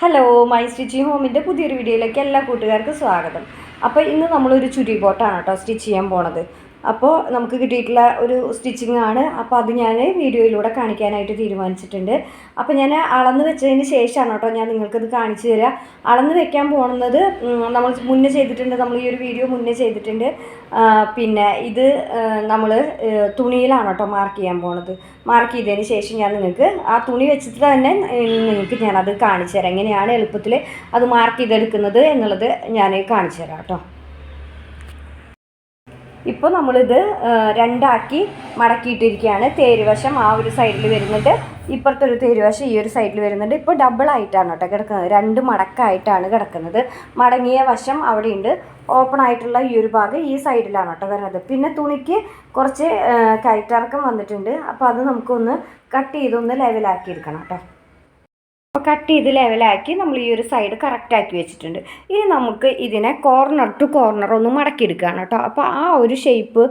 Hello my stitching ഹോമിന്റെ പുതിയൊരു വീഡിയോയിലേക്ക് എല്ലാ കൂട്ടുകാർക്കും സ്വാഗതം. അപ്പോൾ ഇന്ന് നമ്മളൊരു ചുരി ബോട്ടാണ് കേട്ടോ സ്റ്റിച്ച് ചെയ്യാൻ പോണത്. അപ്പോൾ നമുക്ക് കിട്ടിയിട്ടുള്ള ഒരു സ്റ്റിച്ചിങ് ആണ്. അപ്പോൾ അത് ഞാൻ വീഡിയോയിലൂടെ കാണിക്കാനായിട്ട് തീരുമാനിച്ചിട്ടുണ്ട്. അപ്പോൾ ഞാൻ അളന്ന് വെച്ചതിന് ശേഷമാണ് കേട്ടോ ഞാൻ നിങ്ങൾക്കത് കാണിച്ചു തരാം. അളന്ന് വെക്കാൻ പോകുന്നത് നമ്മൾ മുന്നേ ചെയ്തിട്ടുണ്ട് നമ്മൾ ഈ ഒരു വീഡിയോ മുന്നേ ചെയ്തിട്ടുണ്ട്. പിന്നെ ഇത് നമ്മൾ തുണിയിലാണ് കേട്ടോ മാർക്ക് ചെയ്യാൻ പോണത്. മാർക്ക് ചെയ്തതിന് ശേഷം ഞാൻ നിങ്ങൾക്ക് ആ തുണി വെച്ചിട്ട് തന്നെ നിങ്ങൾക്ക് ഞാനത് കാണിച്ചു തരാം. എങ്ങനെയാണ് എളുപ്പത്തിൽ അത് മാർക്ക് ചെയ്തെടുക്കുന്നത് എന്നുള്ളത് ഞാൻ കാണിച്ചു തരാം കേട്ടോ. ഇപ്പോൾ നമ്മളിത് രണ്ടാക്കി മടക്കിയിട്ടിരിക്കുകയാണ്. തേരുവശം ആ ഒരു സൈഡിൽ വരുന്നുണ്ട്. ഇപ്പുറത്തെ ഒരു തേരുവശം ഈ ഒരു സൈഡിൽ വരുന്നുണ്ട്. ഇപ്പോൾ ഡബിൾ ആയിട്ടാണ് കേട്ടോ കിടക്കുന്നത്. രണ്ട് മടക്കായിട്ടാണ് കിടക്കുന്നത്. മടങ്ങിയ വശം അവിടെയുണ്ട്. ഓപ്പൺ ആയിട്ടുള്ള ഈ ഒരു ഭാഗം ഈ സൈഡിലാണ് കേട്ടോ വരുന്നത്. പിന്നെ തുണിക്ക് കുറച്ച് കയറ്റിറക്കം വന്നിട്ടുണ്ട്. അപ്പോൾ അത് നമുക്കൊന്ന് കട്ട് ചെയ്തൊന്ന് ലെവലാക്കി എടുക്കണം കേട്ടോ. അപ്പോൾ കട്ട് ചെയ്ത് ലെവലാക്കി നമ്മൾ ഈ ഒരു സൈഡ് കറക്റ്റാക്കി വെച്ചിട്ടുണ്ട്. ഇനി നമുക്ക് ഇതിനെ കോർണർ ടു കോർണർ ഒന്ന് മടക്കിയെടുക്കുകയാണ് കേട്ടോ. അപ്പോൾ ആ ഒരു ഷേപ്പ്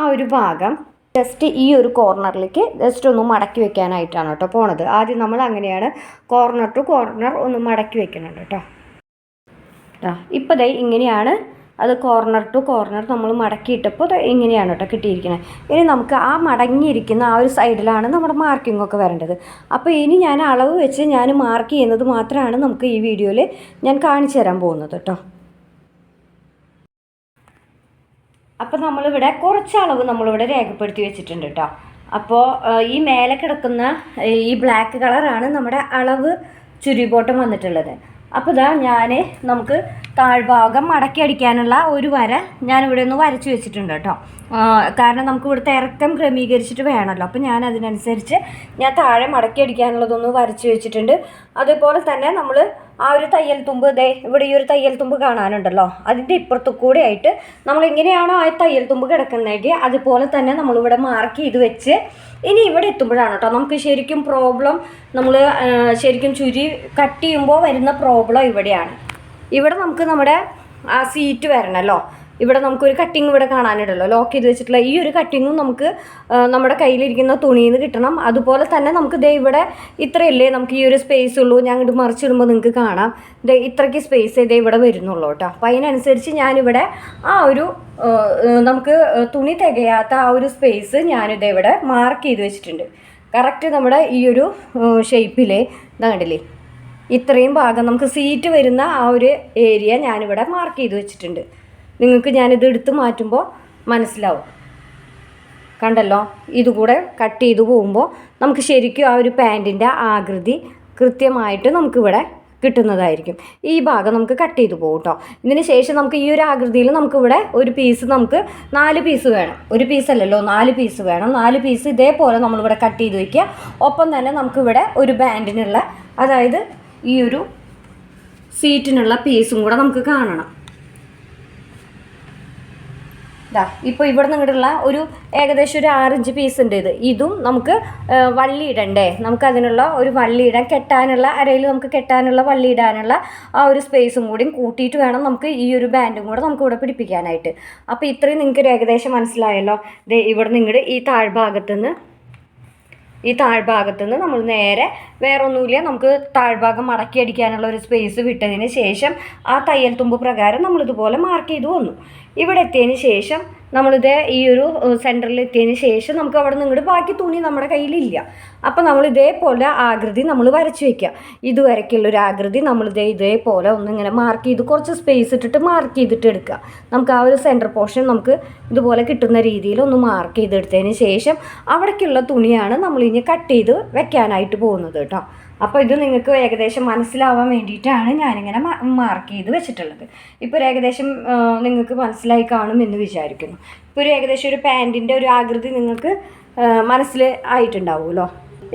ആ ഒരു ഭാഗം ജസ്റ്റ് ഈ ഒരു കോർണറിലേക്ക് ജസ്റ്റ് ഒന്ന് മടക്കി വെക്കാനായിട്ടാണ് കേട്ടോ പോണത്. ആദ്യം നമ്മൾ അങ്ങനെയാണ് കോർണർ ടു കോർണർ ഒന്ന് മടക്കി വെക്കുന്നുണ്ട് കേട്ടോ. ഇപ്പോൾ ദൈ ഇങ്ങനെയാണ് അത് കോർണർ ടു കോർണർ നമ്മൾ മടക്കിയിട്ടപ്പോൾ ഇങ്ങനെയാണ് കേട്ടോ കിട്ടിയിരിക്കുന്നത്. ഇനി നമുക്ക് ആ മടങ്ങിയിരിക്കുന്ന ആ ഒരു സൈഡിലാണ് നമ്മുടെ മാർക്കിംഗ് ഒക്കെ വരേണ്ടത്. അപ്പോൾ ഇനി ഞാൻ അളവ് വെച്ച് ഞാൻ മാർക്ക് ചെയ്യുന്നത് മാത്രമാണ് നമുക്ക് ഈ വീഡിയോയിൽ ഞാൻ കാണിച്ചു തരാൻ പോകുന്നത് കേട്ടോ. അപ്പോൾ നമ്മളിവിടെ കുറച്ച് അളവ് നമ്മളിവിടെ രേഖപ്പെടുത്തി വെച്ചിട്ടുണ്ട് കേട്ടോ. അപ്പോൾ ഈ മേലെ കിടക്കുന്ന ഈ ബ്ലാക്ക് കളറാണ് നമ്മുടെ അളവ് ചുരുബോട്ടം വന്നിട്ടുള്ളത്. അപ്പോൾ ഇതാ ഞാൻ നമുക്ക് താഴ്ഭാഗം മടക്കി അടിക്കാനുള്ള ഒരു വര ഞാനിവിടെ ഒന്ന് വരച്ച് വെച്ചിട്ടുണ്ട് കേട്ടോ. കാരണം നമുക്ക് ഇവിടുത്തെ ഇറക്കം ക്രമീകരിച്ചിട്ട് വേണമല്ലോ. അപ്പോൾ ഞാൻ അതിനനുസരിച്ച് ഞാൻ താഴെ മടക്കി അടിക്കാനുള്ളതൊന്ന് വരച്ച് വെച്ചിട്ടുണ്ട്. അതുപോലെ തന്നെ നമ്മൾ ആ ഒരു തയ്യൽ തുമ്പ് ദേ ഇവിടെ ഈ ഒരു തയ്യൽ തുമ്പ് കാണാനുണ്ടല്ലോ. അതിന്റെ ഇപ്പുറത്തു കൂടെ ആയിട്ട് നമ്മൾ എങ്ങനെയാണോ ആ തയ്യൽ തുമ്പ് കിടക്കുന്നതെങ്കിൽ അതുപോലെ തന്നെ നമ്മളിവിടെ മാർക്ക് ചെയ്ത് വെച്ച് ഇനി ഇവിടെ എത്തുമ്പോഴാണ് കേട്ടോ. നമുക്ക് ശരിക്കും പ്രോബ്ലം നമ്മൾ ശരിക്കും ചുരി കട്ട് ചെയ്യുമ്പോൾ വരുന്ന പ്രോബ്ലം ഇവിടെയാണ്. ഇവിടെ നമുക്ക് നമ്മുടെ ആ സീറ്റ് വരണമല്ലോ ഇവിടെ നമുക്കൊരു കട്ടിങ് ഇവിടെ കാണാനുണ്ടല്ലോ ലോക്ക് ചെയ്ത് വെച്ചിട്ടുള്ള ഈ ഒരു കട്ടിങ്ങും നമുക്ക് നമ്മുടെ കയ്യിലിരിക്കുന്ന തുണിയിൽ നിന്ന് കിട്ടണം. അതുപോലെ തന്നെ നമുക്ക് ദേ ഇവിടെ ഇത്രയല്ലേ നമുക്ക് ഈ ഒരു സ്പേസ് ഉള്ളൂ. ഞാൻ ഇങ്ങോട്ട് മറിച്ചിടുമ്പോൾ നിങ്ങൾക്ക് കാണാം. ദേ ഇത്രയ്ക്ക് സ്പേസ് ഇതേ ഇവിടെ വരുന്നുള്ളൂ കേട്ടോ. അപ്പോൾ അതിനനുസരിച്ച് ഞാനിവിടെ ആ ഒരു നമുക്ക് തുണി തികയാത്ത ആ ഒരു സ്പേസ് ഞാനിതേ ഇവിടെ മാർക്ക് ചെയ്ത് വെച്ചിട്ടുണ്ട്. കറക്റ്റ് നമ്മുടെ ഈ ഒരു ഷേപ്പിലെ ഇതാ കണ്ടില്ലേ? ഇത്രയും ഭാഗം നമുക്ക് സീറ്റ് വരുന്ന ആ ഒരു ഏരിയ ഞാനിവിടെ മാർക്ക് ചെയ്ത് വെച്ചിട്ടുണ്ട്. നിങ്ങൾക്ക് ഞാനിത് എടുത്ത് മാറ്റുമ്പോൾ മനസ്സിലാവും. കണ്ടല്ലോ? ഇതുകൂടെ കട്ട് ചെയ്ത് പോകുമ്പോൾ നമുക്ക് ശരിക്കും ആ ഒരു പാന്റിന്റെ ആകൃതി കൃത്യമായിട്ട് നമുക്കിവിടെ കിട്ടുന്നതായിരിക്കും. ഈ ഭാഗം നമുക്ക് കട്ട് ചെയ്ത് പോകും കേട്ടോ. ഇതിന് ശേഷം നമുക്ക് ഈ ഒരു ആകൃതിയിൽ നമുക്കിവിടെ ഒരു പീസ് നമുക്ക് നാല് പീസ് വേണം. ഒരു പീസ് അല്ലല്ലോ നാല് പീസ് വേണം. നാല് പീസ് ഇതേപോലെ നമ്മളിവിടെ കട്ട് ചെയ്ത് വയ്ക്കുക. ഒപ്പം തന്നെ നമുക്കിവിടെ ഒരു ബാൻഡിനുള്ള അതായത് ഈ ഒരു സീറ്റിനുള്ള പീസും കൂടെ നമുക്ക് കാണണം. ഇതാ ഇപ്പോൾ ഇവിടെ നിന്നിട്ടുള്ള ഒരു ഏകദേശം ഒരു ആറിഞ്ച് പീസ് ഉണ്ട് ഇത്. ഇതും നമുക്ക് വള്ളി ഇടണ്ടേ? നമുക്ക് അതിനുള്ള ഒരു വള്ളി ഇടാൻ കെട്ടാനുള്ള അരയിൽ നമുക്ക് കെട്ടാനുള്ള വള്ളി ഇടാനുള്ള ആ ഒരു സ്പേസും കൂടിയും കൂട്ടിയിട്ട് വേണം നമുക്ക് ഈ ഒരു ബാൻഡും കൂടെ നമുക്ക് ഇവിടെ പിടിപ്പിക്കാനായിട്ട്. അപ്പോൾ ഇത്രയും നിങ്ങൾക്ക് ഒരു ഏകദേശം മനസ്സിലായല്ലോ. ദേ ഇവിടെ നിങ്ങളുടെ ഈ താഴ്ഭാഗത്തുനിന്ന് ഈ താഴ്ഭാഗത്തുനിന്ന് നമ്മൾ നേരെ വേറെ ഒന്നുമില്ല നമുക്ക് താഴ്ഭാഗം മടക്കി അടിക്കാനുള്ള ഒരു സ്പേസ് വിട്ടതിന് ശേഷം ആ തയ്യൽ തുമ്പ് പ്രകാരം നമ്മളിതുപോലെ മാർക്ക് ചെയ്ത് വന്നു. ഇവിടെ എത്തിയതിന് ശേഷം നമ്മളിത് ഈ ഒരു സെന്ററിൽ എത്തിയതിന് ശേഷം നമുക്ക് അവിടെ നിങ്ങളുടെ ബാക്കി തുണി നമ്മുടെ കയ്യിലില്ല. അപ്പോൾ നമ്മൾ ഇതേപോലെ ആകൃതി നമ്മൾ വരച്ച് വയ്ക്കുക ഇതുവരയ്ക്കുള്ള ഒരു ആകൃതി നമ്മളിതേ ഇതേ ഇതേപോലെ ഒന്നിങ്ങനെ മാർക്ക് ചെയ്ത് കുറച്ച് സ്പേസ് ഇട്ടിട്ട് മാർക്ക് ചെയ്തിട്ട് എടുക്കുക നമുക്ക് ആ ഒരു സെന്റർ പോർഷൻ നമുക്ക് ഇതുപോലെ കിട്ടുന്ന രീതിയിൽ ഒന്ന് മാർക്ക് ചെയ്തെടുത്തതിന് ശേഷം അവിടേക്കുള്ള തുണിയാണ് നമ്മൾ ഇനി കട്ട് ചെയ്ത് വെക്കാനായിട്ട് പോകുന്നത് കേട്ടോ. അപ്പോൾ ഇത് നിങ്ങൾക്ക് ഏകദേശം മനസ്സിലാവാൻ വേണ്ടിയിട്ടാണ് ഞാനിങ്ങനെ മാർക്ക് ചെയ്ത് വെച്ചിട്ടുള്ളത്. ഇപ്പോൾ ഒരു ഏകദേശം നിങ്ങൾക്ക് മനസ്സിലായി കാണും എന്ന് വിചാരിക്കുന്നു. ഇപ്പോൾ ഒരു ഏകദേശം ഒരു പാന്റിന്റെ ഒരു ആകൃതി നിങ്ങൾക്ക് മനസ്സിൽ ആയിട്ടുണ്ടാവുമല്ലോ.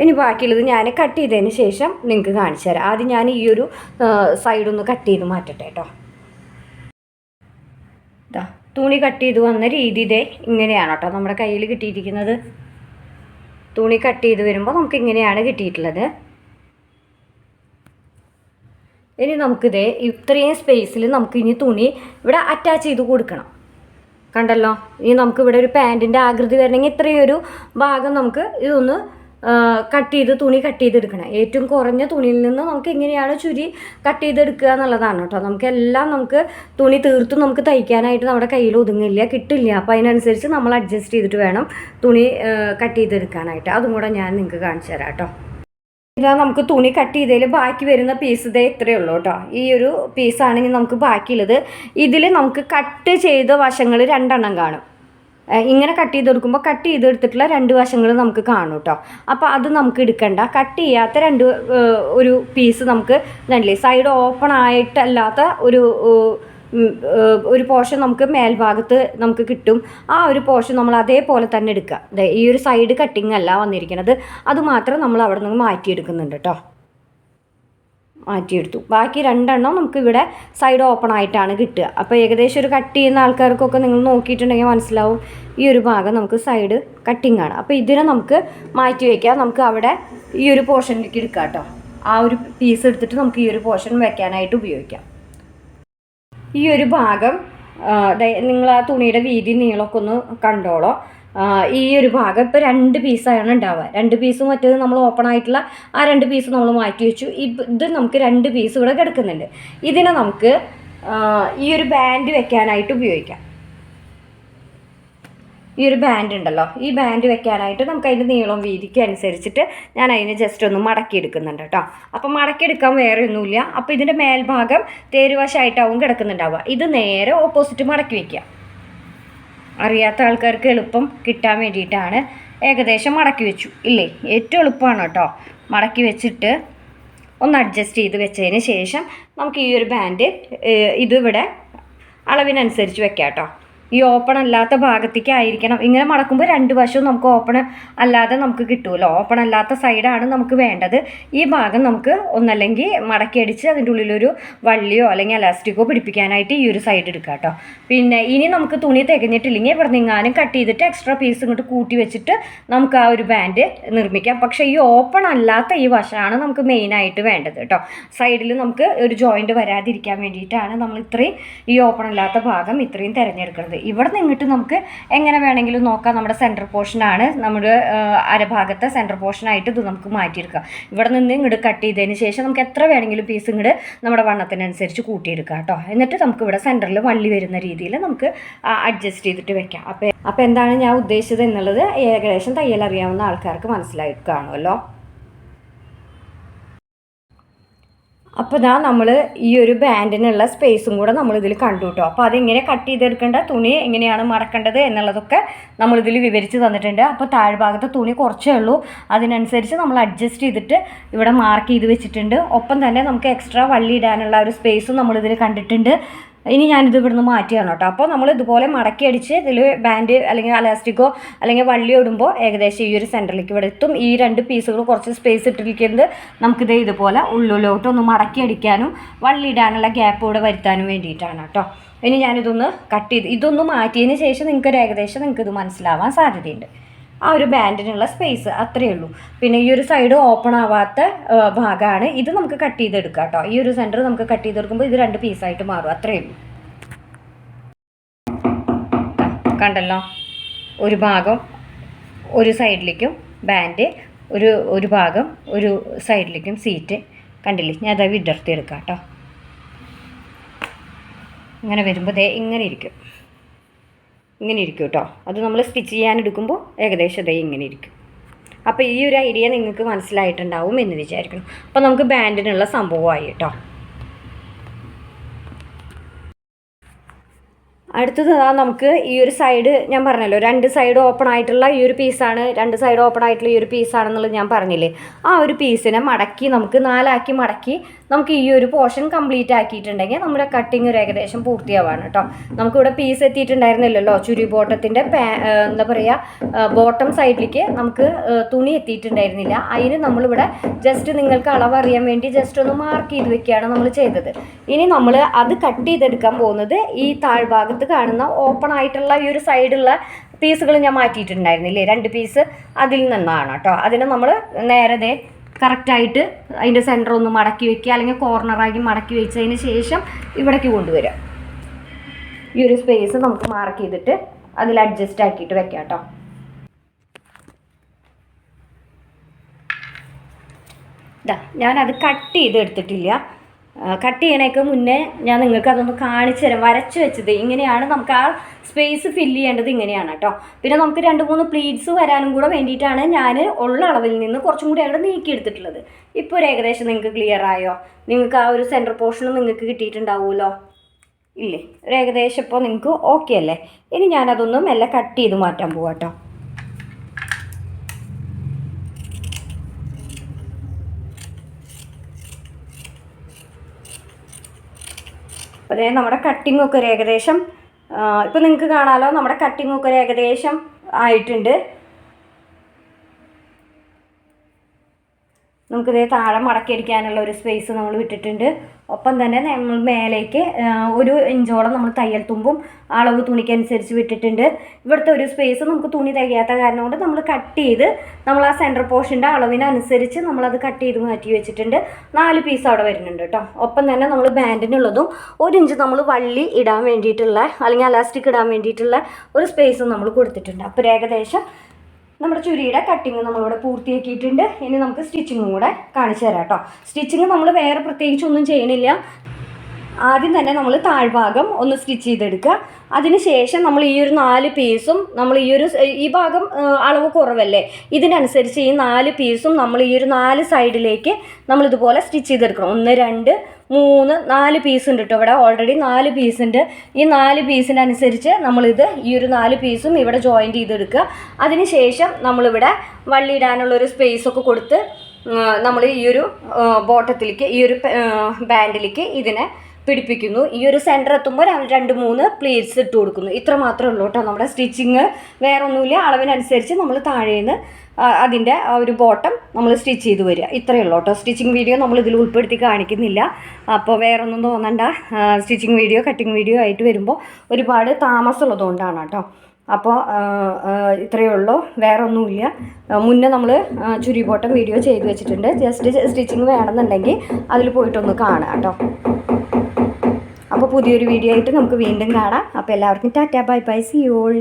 ഇനി ബാക്കിയുള്ളത് ഞാൻ കട്ട് ചെയ്തതിന് ശേഷം നിങ്ങൾക്ക് കാണിച്ചു തരാം. ആദ്യം ഞാൻ ഈ ഒരു സൈഡൊന്ന് കട്ട് ചെയ്ത് മാറ്റട്ടെ കേട്ടോ. ഇതാ തുണി കട്ട് ചെയ്ത് വന്ന രീതി ഇതേ ഇങ്ങനെയാണ് കേട്ടോ നമ്മുടെ കയ്യിൽ കിട്ടിയിരിക്കുന്നത്. തുണി കട്ട് ചെയ്ത് വരുമ്പോൾ നമുക്ക് ഇങ്ങനെയാണ് കിട്ടിയിട്ടുള്ളത്. ഇനി നമുക്കിത് ഇത്രയും സ്പേസിൽ നമുക്ക് ഇനി തുണി ഇവിടെ അറ്റാച്ച് ചെയ്ത് കൊടുക്കണം. കണ്ടല്ലോ? ഇനി നമുക്ക് ഇവിടെ ഒരു പാന്റിന്റെ ആകൃതി വരണമെങ്കിൽ ഇത്രയും ഒരു ഭാഗം നമുക്ക് ഇതൊന്ന് കട്ട് ചെയ്ത് തുണി കട്ട് ചെയ്തെടുക്കണം. ഏറ്റവും കുറഞ്ഞ തുണിയിൽ നിന്ന് നമുക്ക് എങ്ങനെയാണ് ചുരി കട്ട് ചെയ്തെടുക്കുക എന്നുള്ളതാണ് കേട്ടോ. നമുക്കെല്ലാം നമുക്ക് തുണി തീർത്തും നമുക്ക് തയ്ക്കാനായിട്ട് നമ്മുടെ കയ്യിൽ ഒതുങ്ങില്ല കിട്ടില്ല. അപ്പോൾ അതിനനുസരിച്ച് നമ്മൾ അഡ്ജസ്റ്റ് ചെയ്തിട്ട് വേണം തുണി കട്ട് ചെയ്തെടുക്കാനായിട്ട്. അതും കൂടെ ഞാൻ നിങ്ങൾക്ക് കാണിച്ചു തരാം കേട്ടോ. ഇതാ നമുക്ക് തുണി കട്ട് ചെയ്തതിൽ ബാക്കി വരുന്ന പീസ് ഇതേ ഇത്രയേ ഉള്ളൂ കേട്ടോ. ഈ ഒരു പീസാണ് ഇനി നമുക്ക് ബാക്കിയുള്ളത്. ഇതിൽ നമുക്ക് കട്ട് ചെയ്ത വശങ്ങൾ രണ്ടെണ്ണം കാണും. ഇങ്ങനെ കട്ട് ചെയ്ത് കൊടുക്കുമ്പോൾ കട്ട് ചെയ്തെടുത്തിട്ടുള്ള രണ്ട് വശങ്ങൾ നമുക്ക് കാണും കേട്ടോ. അപ്പോൾ അത് നമുക്ക് എടുക്കണ്ട. കട്ട് ചെയ്യാത്ത രണ്ട് ഒരു പീസ് നമുക്ക് ഇതല്ലേ സൈഡ് ഓപ്പൺ ആയിട്ടല്ലാത്ത ഒരു ഒരു പോർഷൻ നമുക്ക് മേൽഭാഗത്ത് നമുക്ക് കിട്ടും. ആ ഒരു പോർഷൻ നമ്മൾ അതേപോലെ തന്നെ എടുക്കുക. ഈ ഒരു സൈഡ് കട്ടിങ് അല്ല വന്നിരിക്കുന്നത്. അത് മാത്രം നമ്മൾ അവിടെ നിന്ന് മാറ്റിയെടുക്കുന്നുണ്ട് കേട്ടോ മാറ്റിയെടുത്തു. ബാക്കി രണ്ടെണ്ണം നമുക്ക് ഇവിടെ സൈഡ് ഓപ്പൺ ആയിട്ടാണ് കിട്ടുക. അപ്പോൾ ഏകദേശം ഒരു കട്ട് ചെയ്യുന്ന ആൾക്കാർക്കൊക്കെ നിങ്ങൾ നോക്കിയിട്ടുണ്ടെങ്കിൽ മനസ്സിലാവും. ഈ ഒരു ഭാഗം നമുക്ക് സൈഡ് കട്ടിങ് ആണ്. അപ്പോൾ ഇതിനെ നമുക്ക് മാറ്റി വയ്ക്കാം നമുക്ക് അവിടെ ഈ ഒരു പോർഷനിലേക്ക് എടുക്കാം കേട്ടോ ആ ഒരു പീസ് എടുത്തിട്ട് നമുക്ക് ഈ ഒരു പോർഷൻ വെക്കാനായിട്ട് ഉപയോഗിക്കാം. ഈ ഒരു ഭാഗം നിങ്ങൾ ആ തുണിയുടെ വീതി നീളമൊക്കെ ഒന്ന് കണ്ടോളോ. ഈ ഒരു ഭാഗം ഇപ്പോൾ രണ്ട് പീസാണ് ഉണ്ടാവുക. രണ്ട് പീസ് മറ്റേത് നമ്മൾ ഓപ്പൺ ആയിട്ടുള്ള ആ രണ്ട് പീസ് നമ്മൾ മാറ്റി വെച്ചു. ഇത് നമുക്ക് രണ്ട് പീസ് ഇവിടെ കിടക്കുന്നുണ്ട്. ഇതിനെ നമുക്ക് ഈ ഒരു ബാൻഡ് വെക്കാനായിട്ട് ഉപയോഗിക്കാം. ഈ ഒരു ബാൻഡ് ഉണ്ടല്ലോ. ഈ ബാൻഡ് വെക്കാനായിട്ട് നമുക്ക് അതിന്റെ നീളം വീതിക്ക് അനുസരിച്ചിട്ട് ഞാൻ അതിനെ ജസ്റ്റ് ഒന്ന് മടക്കിയെടുക്കുന്നുണ്ട് കേട്ടോ. അപ്പം മടക്കിയെടുക്കാൻ വേറെ ഒന്നുമില്ല. അപ്പോൾ ഇതിന്റെ മേൽഭാഗം തേരുവശമായിട്ടാവും കിടക്കുന്നുണ്ടാവുക. ഇത് നേരെ ഓപ്പോസിറ്റ് മടക്കി വയ്ക്കുക അറിയാത്ത ആൾക്കാർക്ക് എളുപ്പം കിട്ടാൻ വേണ്ടിയിട്ടാണ് ഏകദേശം മടക്കി വെച്ചു. ഇല്ലേ? ഏറ്റവും എളുപ്പമാണ് കേട്ടോ. മടക്കി വെച്ചിട്ട് ഒന്ന് അഡ്ജസ്റ്റ് ചെയ്ത് വെച്ചതിന് ശേഷം നമുക്ക് ഈ ഒരു ബാൻഡ് ഇതിവിടെ അളവിനനുസരിച്ച് വെക്കാം കേട്ടോ. ഈ ഓപ്പൺ അല്ലാത്ത ഭാഗത്തേക്ക് ആയിരിക്കണം. ഇങ്ങനെ മടക്കുമ്പോൾ രണ്ട് വശവും നമുക്ക് ഓപ്പൺ അല്ലാതെ നമുക്ക് കിട്ടുമല്ലോ ഓപ്പൺ അല്ലാത്ത സൈഡാണ് നമുക്ക് വേണ്ടത്. ഈ ഭാഗം നമുക്ക് ഒന്നല്ലെങ്കിൽ മടക്കി അടിച്ച് അതിന്റെ ഉള്ളിലൊരു വള്ളിയോ അല്ലെങ്കിൽ അലാസ്റ്റിക്കോ പിടിപ്പിക്കാനായിട്ട് ഈ ഒരു സൈഡ് എടുക്കാം കേട്ടോ പിന്നെ ഇനി നമുക്ക് തുണി തികഞ്ഞിട്ടില്ലെങ്കിൽ നിങ്ങാനും കട്ട് ചെയ്തിട്ട് എക്സ്ട്രാ പീസ് ഇങ്ങോട്ട് കൂട്ടി വെച്ചിട്ട് നമുക്ക് ആ ഒരു ബാൻഡ് നിർമ്മിക്കാം. പക്ഷേ ഈ ഓപ്പൺ അല്ലാത്ത ഈ വശമാണ് നമുക്ക് മെയിനായിട്ട് വേണ്ടത് കേട്ടോ സൈഡിൽ നമുക്ക് ഒരു ജോയിന്റ് വരാതിരിക്കാൻ വേണ്ടിയിട്ടാണ് നമ്മൾ ഇത്രയും ഈ ഓപ്പൺ അല്ലാത്ത ഭാഗം ഇത്രയും തിരഞ്ഞെടുക്കുന്നത് ഇവിടെ നിന്നിട്ട് നമുക്ക് എങ്ങനെ വേണമെങ്കിലും നോക്കാം. നമ്മുടെ സെന്റർ പോർഷനാണ് നമ്മുടെ അരഭാഗത്തെ സെന്റർ പോർഷനായിട്ട് ഇത് നമുക്ക് മാറ്റിയെടുക്കാം. ഇവിടെ നിന്ന് ഇങ്ങോട്ട് കട്ട് ചെയ്തതിന് ശേഷം നമുക്ക് എത്ര വേണമെങ്കിലും പീസ് ഇങ്ങോട്ട് നമ്മുടെ വണ്ണത്തിനനുസരിച്ച് കൂട്ടിയെടുക്കാം കേട്ടോ. എന്നിട്ട് നമുക്ക് ഇവിടെ സെന്ററിൽ വള്ളി വരുന്ന രീതിയിൽ നമുക്ക് അഡ്ജസ്റ്റ് ചെയ്തിട്ട് വെക്കാം. അപ്പോൾ അപ്പോൾ എന്താണ് ഞാൻ ഉദ്ദേശിച്ചത് എന്നുള്ളത് ഏകദേശം തയ്യൽ അറിയാവുന്ന ആൾക്കാർക്ക് മനസ്സിലായിട്ട് കാണുമല്ലോ. അപ്പോൾ ഇതാ നമ്മൾ ഈ ഒരു ബാൻഡിനുള്ള സ്പേസും കൂടെ നമ്മളിതിൽ കണ്ടു കേട്ടോ അപ്പോൾ അതെങ്ങനെ കട്ട് ചെയ്തെടുക്കേണ്ട തുണി എങ്ങനെയാണ് മടക്കേണ്ടത് എന്നുള്ളതൊക്കെ നമ്മളിതിൽ വിവരിച്ച് തന്നിട്ടുണ്ട്. അപ്പോൾ താഴ്ഭാഗത്തെ തുണി കുറച്ചേ ഉള്ളൂ. അതിനനുസരിച്ച് നമ്മൾ അഡ്ജസ്റ്റ് ചെയ്തിട്ട് ഇവിടെ മാർക്ക് ചെയ്ത് വെച്ചിട്ടുണ്ട്. ഒപ്പം തന്നെ നമുക്ക് എക്സ്ട്രാ വള്ളി ഇടാനുള്ള ഒരു സ്പേസും നമ്മളിതിൽ കണ്ടിട്ടുണ്ട്. ഇനി ഞാനിത് ഇവിടുന്ന് മാറ്റിയാണ് കേട്ടോ. അപ്പോൾ നമ്മൾ ഇതുപോലെ മടക്കി അടിച്ച് ഇതിൽ ബാൻഡ് അല്ലെങ്കിൽ അലാസ്റ്റിക്കോ അല്ലെങ്കിൽ വള്ളി ഇടുമ്പോൾ ഏകദേശം ഈ ഒരു സെന്ററിലേക്ക് ഇവിടെ എത്തും. ഈ രണ്ട് പീസുകൾ കുറച്ച് സ്പേസ് ഇട്ടിരിക്കുന്നത് നമുക്കിത് ഇതുപോലെ ഉള്ളിലോട്ട് ഒന്ന് മടക്കി അടിക്കാനും വള്ളി ഇടാനുള്ള ഗ്യാപ്പ് ഇവിടെ വരുത്താനും വേണ്ടിയിട്ടാണ് കേട്ടോ. ഇനി ഞാനിതൊന്ന് കട്ട് ചെയ്ത് ഇതൊന്ന് മാറ്റിയതിന് ശേഷം നിങ്ങൾക്ക് ഒരു ഏകദേശം നിങ്ങൾക്കിത് മനസ്സിലാവാൻ സാധ്യതയുണ്ട്. ആ ഒരു ബാൻഡിനുള്ള സ്പേസ് അത്രയേ ഉള്ളൂ. പിന്നെ ഈ ഒരു സൈഡ് ഓപ്പൺ ആവാത്ത ഭാഗമാണ് ഇത് നമുക്ക് കട്ട് ചെയ്തെടുക്കാം കേട്ടോ ഈ ഒരു സെന്റർ നമുക്ക് കട്ട് ചെയ്തെടുക്കുമ്പോൾ ഇത് രണ്ട് പീസായിട്ട് മാറും. അത്രയേ ഉള്ളൂ. കണ്ടല്ലോ? ഒരു ഭാഗം ഒരു സൈഡിലേക്കും ബാൻഡ് ഒരു ഒരു ഭാഗം ഒരു സൈഡിലേക്കും സീറ്റ് കണ്ടില്ലേ? ഞാൻ അത് വിടർത്തി എടുക്കാം കേട്ടോ ഇങ്ങനെ വരുമ്പോൾ ദേ ഇങ്ങനെ ഇരിക്കും. ഇങ്ങനെ ഇരിക്കും കേട്ടോ. അത് നമ്മൾ സ്റ്റിച്ച് ചെയ്യാൻ എടുക്കുമ്പോൾ ഏകദേശം ദേ ഇങ്ങനെ ഇരിക്കും. അപ്പോൾ ഈ ഒരു ഐഡിയ നിങ്ങൾക്ക് മനസ്സിലായിട്ടുണ്ടാവും എന്ന് വിചാരിക്കുന്നു. അപ്പോൾ നമുക്ക് ബാൻഡിനുള്ള സംഭവമായി കേട്ടോ. അടുത്തത് അതാ നമുക്ക് ഈ ഒരു സൈഡ് ഞാൻ പറഞ്ഞല്ലോ രണ്ട് സൈഡ് ഓപ്പൺ ആയിട്ടുള്ള ഈ ഒരു പീസാണ് രണ്ട് സൈഡ് ഓപ്പൺ ആയിട്ടുള്ള ഈ ഒരു പീസാണെന്നുള്ളത് ഞാൻ പറഞ്ഞില്ലേ? ആ ഒരു പീസിനെ മടക്കി നമുക്ക് നാലാക്കി മടക്കി നമുക്ക് ഈ ഒരു പോർഷൻ കംപ്ലീറ്റ് ആക്കിയിട്ടുണ്ടെങ്കിൽ നമ്മുടെ കട്ടിങ് ഒരു ഏകദേശം പൂർത്തിയാവാണ് കേട്ടോ. നമുക്കിവിടെ പീസ് എത്തിയിട്ടുണ്ടായിരുന്നില്ലല്ലോ. ചുരി ബോട്ടത്തിന്റെ എന്താ പറയുക ബോട്ടം സൈഡിലേക്ക് നമുക്ക് തുണി എത്തിയിട്ടുണ്ടായിരുന്നില്ല. അതിന് നമ്മളിവിടെ ജസ്റ്റ് നിങ്ങൾക്ക് അളവ് അറിയാൻ വേണ്ടി ജസ്റ്റ് ഒന്ന് മാർക്ക് ചെയ്ത് വെക്കുകയാണ് നമ്മൾ ചെയ്തത്. ഇനി നമ്മൾ അത് കട്ട് ചെയ്തെടുക്കാൻ പോകുന്നത് ഈ താഴ്ഭാഗത്ത് കാണുന്ന ഓപ്പൺ ആയിട്ടുള്ള ഈ ഒരു സൈഡുള്ള പീസുകൾ ഞാൻ മാറ്റിയിട്ടുണ്ടായിരുന്നില്ലേ? രണ്ട് പീസ് അതിൽ നിന്നാണ് കേട്ടോ. അതിനെ നമ്മൾ നേരത്തെ കറക്റ്റായിട്ട് അതിന്റെ സെന്റർ ഒന്ന് മടക്കി വെക്കുക അല്ലെങ്കിൽ കോർണറാക്കി മടക്കി വെച്ചതിന് ശേഷം ഇവിടേക്ക് കൊണ്ടുവരിക. ഈ ഒരു സ്പേസ് നമുക്ക് മാർക്ക് ചെയ്തിട്ട് അതിൽ അഡ്ജസ്റ്റ് ആക്കിയിട്ട് വെക്കാം കേട്ടോ. ഞാനത് കട്ട് ചെയ്ത് എടുത്തിട്ടില്ല. കട്ട് ചെയ്യണേക്ക് മുന്നേ ഞാൻ നിങ്ങൾക്ക് അതൊന്ന് കാണിച്ചു തരാം. വരച്ച് വെച്ചത് ഇങ്ങനെയാണ് നമുക്ക് ആ സ്പേസ് ഫില്ല് ചെയ്യേണ്ടത് ഇങ്ങനെയാണ് കേട്ടോ. പിന്നെ നമുക്ക് രണ്ട് മൂന്ന് പ്ലീറ്റ്സ് വരാനും കൂടെ വേണ്ടിയിട്ടാണ് ഞാൻ ഉള്ള അളവിൽ നിന്ന് കുറച്ചും കൂടി അവിടെ നീക്കി എടുത്തിട്ടുള്ളത് ഇപ്പോൾ ഒരു ഏകദേശം നിങ്ങൾക്ക് ക്ലിയർ ആയോ? നിങ്ങൾക്ക് ആ ഒരു സെന്റർ പോർഷനും നിങ്ങൾക്ക് കിട്ടിയിട്ടുണ്ടാവുമല്ലോ? ഇല്ലേ? ഒരു ഏകദേശം ഇപ്പോൾ നിങ്ങൾക്ക് ഓക്കെ അല്ലേ? ഇനി ഞാനതൊന്ന് എല്ലാം കട്ട് ചെയ്ത് മാറ്റാൻ പോവാം കേട്ടോ. അതേ നമ്മുടെ കട്ടിംഗ് ഒക്കെ ഒരു ഏകദേശം ഇപ്പം നിങ്ങൾക്ക് കാണാമല്ലോ നമ്മുടെ കട്ടിംഗ് ഒക്കെ ഒരു ഏകദേശം ആയിട്ടുണ്ട്. നമുക്കിതേ താഴെ മടക്കിയടിക്കാനുള്ള ഒരു സ്പേസ് നമ്മൾ വിട്ടിട്ടുണ്ട്. ഒപ്പം തന്നെ നമ്മൾ മേലേക്ക് ഒരു ഇഞ്ചോളം നമ്മൾ തയ്യൽ തുമ്പും അളവ് തുണിക്കനുസരിച്ച് വിട്ടിട്ടുണ്ട്. ഇവിടുത്തെ ഒരു സ്പേസ് നമുക്ക് തുണി തികയാത്ത കാരണം കൊണ്ട് നമ്മൾ കട്ട് ചെയ്ത് നമ്മൾ ആ സെന്റർ പോർഷന്റെ അളവിനനുസരിച്ച് നമ്മളത് കട്ട് ചെയ്ത് മാറ്റി വെച്ചിട്ടുണ്ട്. നാല് പീസ് അവിടെ വരുന്നുണ്ട് കേട്ടോ. ഒപ്പം തന്നെ നമ്മൾ ബാൻഡിനുള്ളതും ഒരു ഇഞ്ച് നമ്മൾ വള്ളി ഇടാൻ വേണ്ടിയിട്ടുള്ള അല്ലെങ്കിൽ അലാസ്റ്റിക് ഇടാൻ വേണ്ടിയിട്ടുള്ള ഒരു സ്പേസും നമ്മൾ കൊടുത്തിട്ടുണ്ട്. അപ്പോൾ ഏകദേശം നമ്മുടെ ചുരിയുടെ കട്ടിങ് നമ്മളിവിടെ പൂർത്തിയാക്കിയിട്ടുണ്ട്. ഇനി നമുക്ക് സ്റ്റിച്ചിങ്ങും കൂടെ കാണിച്ചു തരാം കേട്ടോ. സ്റ്റിച്ചിങ് നമ്മൾ വേറെ പ്രത്യേകിച്ചൊന്നും ചെയ്യണില്ല. ആദ്യം തന്നെ നമ്മൾ താഴ്ഭാഗം ഒന്ന് സ്റ്റിച്ച് ചെയ്തെടുക്കുക. അതിനുശേഷം നമ്മൾ ഈ ഒരു നാല് പീസും നമ്മൾ ഈ ഒരു ഈ ഭാഗം അളവ് കുറവല്ലേ? ഇതിനനുസരിച്ച് ഈ നാല് പീസും നമ്മൾ ഈ ഒരു നാല് സൈഡിലേക്ക് നമ്മൾ ഇതുപോലെ സ്റ്റിച്ച് ചെയ്തെടുക്കണം. ഒന്ന് രണ്ട് മൂന്ന് നാല് പീസ് ഉണ്ട് കേട്ടോ ഇവിടെ. ഓൾറെഡി നാല് പീസ് ഉണ്ട്. ഈ നാല് പീസിനനുസരിച്ച് നമ്മളിത് ഈ ഒരു നാല് പീസും ഇവിടെ ജോയിന്റ് ചെയ്തെടുക്കുക. അതിനുശേഷം നമ്മളിവിടെ വള്ളിയിടാനുള്ള ഒരു സ്പേസ് ഒക്കെ കൊടുത്ത് നമ്മൾ ഈ ഒരു ബോട്ടത്തിലേക്ക് ഈ ഒരു ബാൻഡിലേക്ക് ഇതിനെ പിടിപ്പിക്കുന്നു. ഈ ഒരു സെന്റർ എത്തുമ്പോൾ രണ്ട് മൂന്ന് പ്ലേറ്റ്സ് ഇട്ട് കൊടുക്കുന്നു. ഇത്ര മാത്രമേ ഉള്ളൂ കേട്ടോ നമ്മുടെ സ്റ്റിച്ചിങ് വേറെ ഒന്നുമില്ല അളവിനനുസരിച്ച് നമ്മൾ താഴേന്ന് അതിന്റെ ഒരു ബോട്ടം നമ്മൾ സ്റ്റിച്ച് ചെയ്ത് വരിക. ഇത്രയേ ഉള്ളൂ കേട്ടോ. സ്റ്റിച്ചിങ് വീഡിയോ നമ്മൾ ഇതിൽ ഉൾപ്പെടുത്തി കാണിക്കുന്നില്ല. അപ്പോൾ വേറെ ഒന്നും തോന്നണ്ട സ്റ്റിച്ചിങ് വീഡിയോ കട്ടിങ് വീഡിയോ ആയിട്ട് വരുമ്പോൾ ഒരുപാട് താമസമുള്ളതുകൊണ്ടാണ് കേട്ടോ. അപ്പോൾ ഇത്രയേ ഉള്ളൂ. വേറെ ഒന്നുമില്ല മുന്നേ നമ്മൾ ചുരി ബോട്ടം വീഡിയോ ചെയ്ത് വെച്ചിട്ടുണ്ട്. ജസ്റ്റ് സ്റ്റിച്ചിങ് വേണമെന്നുണ്ടെങ്കിൽ അതിൽ പോയിട്ടൊന്ന് കാണാം കേട്ടോ. അപ്പോൾ പുതിയൊരു വീഡിയോ ആയിട്ട് നമുക്ക് വീണ്ടും കാണാം. അപ്പോൾ എല്ലാവർക്കും tata bye bye see y'all